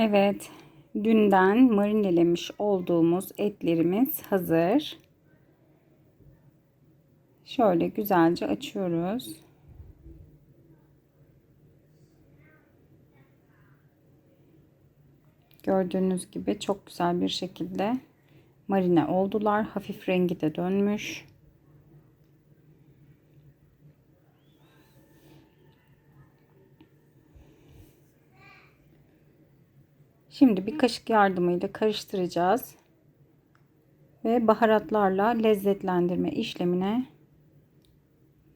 Evet, dünden marinelemiş olduğumuz etlerimiz hazır. Şöyle güzelce açıyoruz. Gördüğünüz gibi çok güzel bir şekilde marine oldular. Hafif rengi de dönmüş. Şimdi bir kaşık yardımıyla karıştıracağız. Ve baharatlarla lezzetlendirme işlemine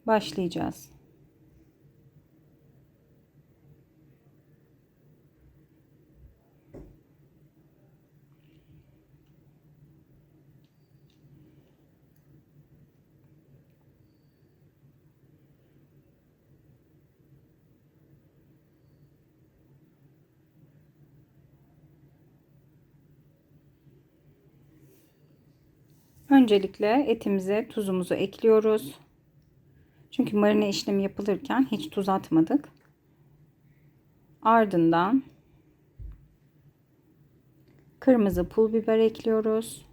başlayacağız. Öncelikle etimize tuzumuzu ekliyoruz. Çünkü marine işlemi yapılırken hiç tuz atmadık. Ardından kırmızı pul biber ekliyoruz.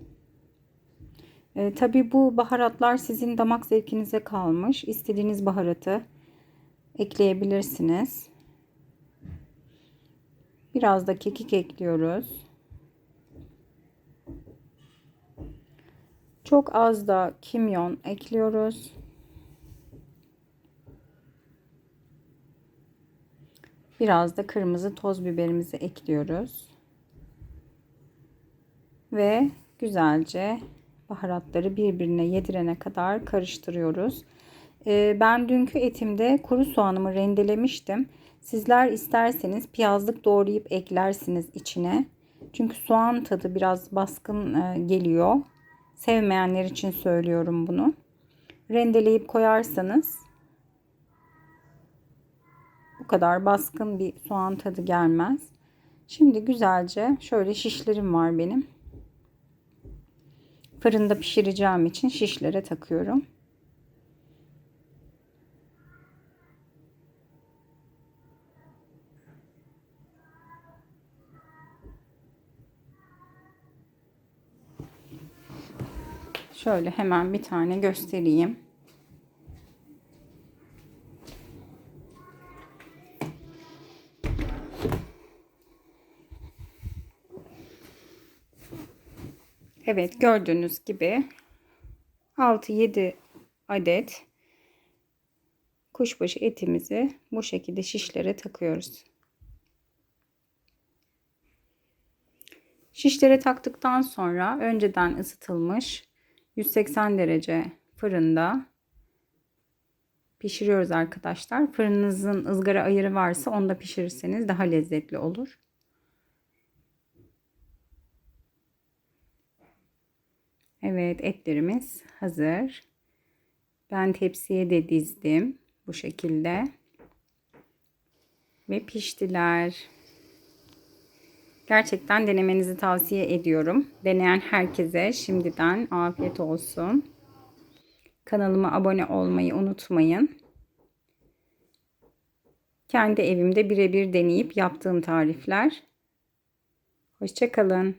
E, Tabi bu baharatlar sizin damak zevkinize kalmış. İstediğiniz baharatı ekleyebilirsiniz. Biraz da kekik ekliyoruz. Çok az da kimyon ekliyoruz. Biraz da kırmızı toz biberimizi ekliyoruz. Ve güzelce baharatları birbirine yedirene kadar karıştırıyoruz. Ee, ben dünkü etimde kuru soğanımı rendelemiştim. Sizler isterseniz piyazlık doğrayıp eklersiniz içine. Çünkü soğan tadı biraz baskın e, geliyor. Sevmeyenler için söylüyorum bunu. Rendeleyip koyarsanız bu kadar baskın bir soğan tadı gelmez. Şimdi güzelce şöyle şişlerim var benim. Fırında pişireceğim için şişlere takıyorum. Şöyle hemen bir tane göstereyim. Evet gördüğünüz gibi 6-7 adet kuşbaşı etimizi bu şekilde şişlere takıyoruz. Şişlere taktıktan sonra önceden ısıtılmış 180 derece fırında pişiriyoruz arkadaşlar. Fırınınızın ızgara ayarı varsa onda pişirirseniz daha lezzetli olur. Evet etlerimiz hazır. Ben tepsiye de dizdim bu şekilde. Ve piştiler. Gerçekten denemenizi tavsiye ediyorum. Deneyen herkese şimdiden afiyet olsun. Kanalıma abone olmayı unutmayın. Kendi evimde birebir deneyip yaptığım tarifler. Hoşçakalın.